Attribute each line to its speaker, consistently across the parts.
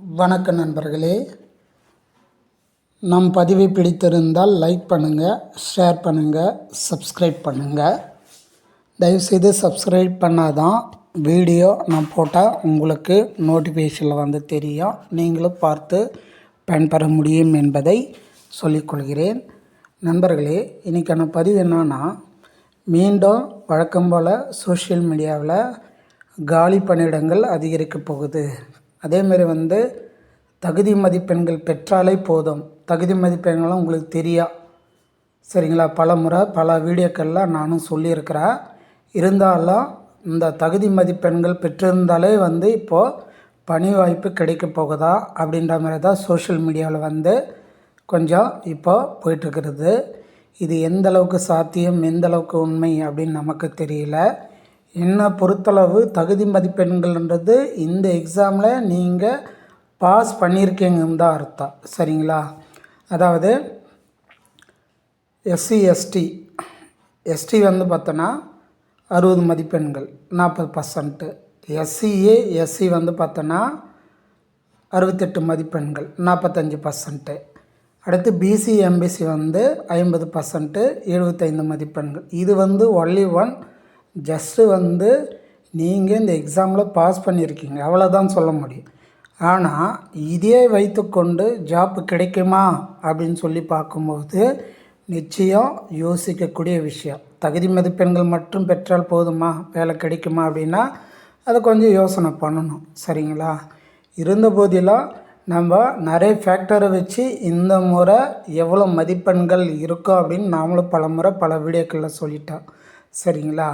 Speaker 1: வணக்க நண்பர்களே. நம் பதிவை பிடித்திருந்தால் லைக் பண்ணுங்கள் ஷேர் பண்ணுங்கள் சப்ஸ்கிரைப் பண்ணுங்கள் தயவுசெய்து சப்ஸ்கிரைப் பண்ணாதான் வீடியோ நான் போட்டால் உங்களுக்கு நோட்டிஃபிகேஷனில் வந்து தெரியும். நீங்களும் பார்த்து பயன்பெற முடியும் என்பதை சொல்லிக்கொள்கிறேன் நண்பர்களே இன்றைக்கான பதிவு என்னன்னா மீண்டும் வழக்கம் போல் சோஷியல் மீடியாவில் காலி பணியிடங்கள் அதிகரிக்கப் போகுது. அதேமாரி வந்து தகுதி மதிப்பெண்கள் பெற்றாலே போதும். தகுதி மதிப்பெண்களும் உங்களுக்கு தெரியா? சரிங்களா? பல முறை பல வீடியோக்களில் நானும் சொல்லியிருக்கிறேன். இருந்தாலும் இந்த தகுதி மதிப்பெண்கள் பெற்றிருந்தாலே வந்து இப்போது பணி வாய்ப்பு கிடைக்க போகுதா? அப்படின்ற மாதிரி தான் சோஷியல் மீடியாவில் வந்து கொஞ்சம் இப்போ போயிட்டுருக்கிறது. இது எந்த அளவுக்கு சாத்தியம் எந்த அளவுக்கு உண்மை அப்படின்னு நமக்கு தெரியல. என்னை பொறுத்தளவு தகுதி மதிப்பெண்கள்ன்றது இந்த எக்ஸாமில் நீங்கள் பாஸ் பண்ணியிருக்கீங்கன்னு தான் அர்த்தம். சரிங்களா? அதாவது எஸ்சி எஸ்டி எஸ்டி வந்து பார்த்தோன்னா அறுபது மதிப்பெண்கள் நாற்பது பர்சன்ட்டு எஸ்சிஏ எஸ்சி வந்து பார்த்தோன்னா அறுபத்தெட்டு மதிப்பெண்கள் நாற்பத்தஞ்சு பர்சன்ட்டு அடுத்து பிசி எம்பிசி வந்து ஐம்பது பர்சன்ட்டு எழுபத்தைந்து மதிப்பெண்கள். இது வந்து ஒன்லி ஒன் ஜஸ்ட்டு வந்து நீங்கள் இந்த எக்ஸாமில் பாஸ் பண்ணியிருக்கீங்க. அவ்வளோதான் சொல்ல முடியும். ஆனால் இதே வைத்துக்கொண்டு ஜாப் கிடைக்குமா அப்படின்னு சொல்லி பார்க்கும்போது நிச்சயம் யோசிக்கக்கூடிய விஷயம். தகுதி மதிப்பெண்கள் மட்டும் பெற்றால் போதுமா? வேலை கிடைக்குமா அப்படின்னா அதை கொஞ்சம் யோசனை பண்ணணும். சரிங்களா? இருந்த போதிலும் நம்ம நிறைய ஃபேக்டரை வச்சு இந்த முறை எவ்வளோ மதிப்பெண்கள் இருக்கோ அப்படின்னு நாமளும் பல முறை பல வீடியோக்களில் சொல்லிட்டோம். சரிங்களா?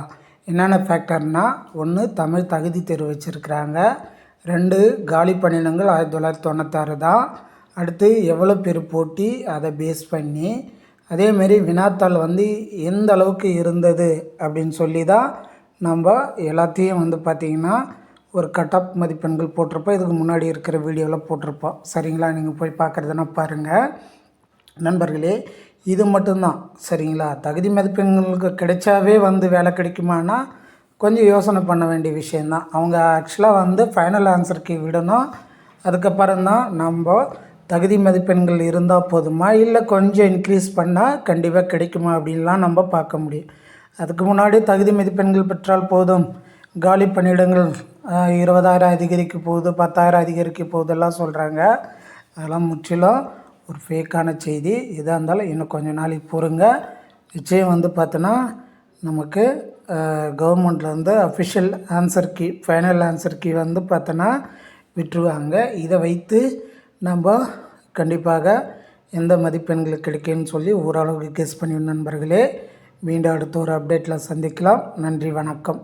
Speaker 1: என்னென்ன ஃபேக்டர்னால் ஒன்று தமிழ் தகுதி தேர்வு வச்சுருக்குறாங்க. ரெண்டு காலி பணியிடங்கள் ஆயிரத்தி தொள்ளாயிரத்தி தொண்ணூத்தாறு தான். அடுத்து எவ்வளோ பேர் போட்டி அதை பேஸ் பண்ணி. அதேமாரி வினாத்தாள் வந்து எந்த அளவுக்கு இருந்தது அப்படின்னு சொல்லி தான் நம்ம எல்லாத்தையும் வந்து பார்த்திங்கன்னா ஒரு கட் ஆஃப் மதிப்பெண்கள் போட்டிருப்போம். இதுக்கு முன்னாடி இருக்கிற வீடியோவில் போட்டிருப்போம். சரிங்களா? நீங்கள் போய் பார்க்குறதுனா பாருங்கள் நண்பர்களே இது மட்டும்தான். சரிங்களா? தகுதி மதிப்பெண்களுக்கு கிடைச்சாவே வந்து வேலை கிடைக்குமானா கொஞ்சம் யோசனை பண்ண வேண்டிய விஷயந்தான் அவங்க ஆக்சுவலாக வந்து ஃபைனல் ஆன்சருக்கு விடணும். அதுக்கப்புறம் தான் நம்ம தகுதி மதிப்பெண்கள் இருந்தால் போதுமா? இல்லை கொஞ்சம் இன்க்ரீஸ் பண்ணால் கண்டிப்பாக கிடைக்குமா? அப்படின்லாம் நம்ம பார்க்க முடியும். அதுக்கு முன்னாடி தகுதி மதிப்பெண்கள் பெற்றால் போதும். காலி பணியிடங்கள் இருபதாயிரம் அதிகரிக்க போகுது பத்தாயிரம் அதிகரிக்க போகுதெல்லாம் சொல்கிறாங்க அதெல்லாம் முற்றிலும் ஒரு ஃபேக்கான செய்தி. எதாக இருந்தாலும் இன்னும் கொஞ்சம் நாளைக்கு பொறுங்க. நிச்சயம் வந்து பார்த்தோன்னா நமக்கு கவர்மெண்ட்லேருந்து official answer key final answer key வந்து பார்த்தோன்னா விட்டுருவாங்க. இதை வைத்து நம்ம கண்டிப்பாக எந்த மதிப்பெண்களுக்கு கிடைக்குன்னு சொல்லி ஓரளவுக்கு கெஸ் பண்ணி நண்பர்களே. மீண்டும் அடுத்த ஒரு அப்டேட்டில் சந்திக்கலாம். நன்றி வணக்கம்.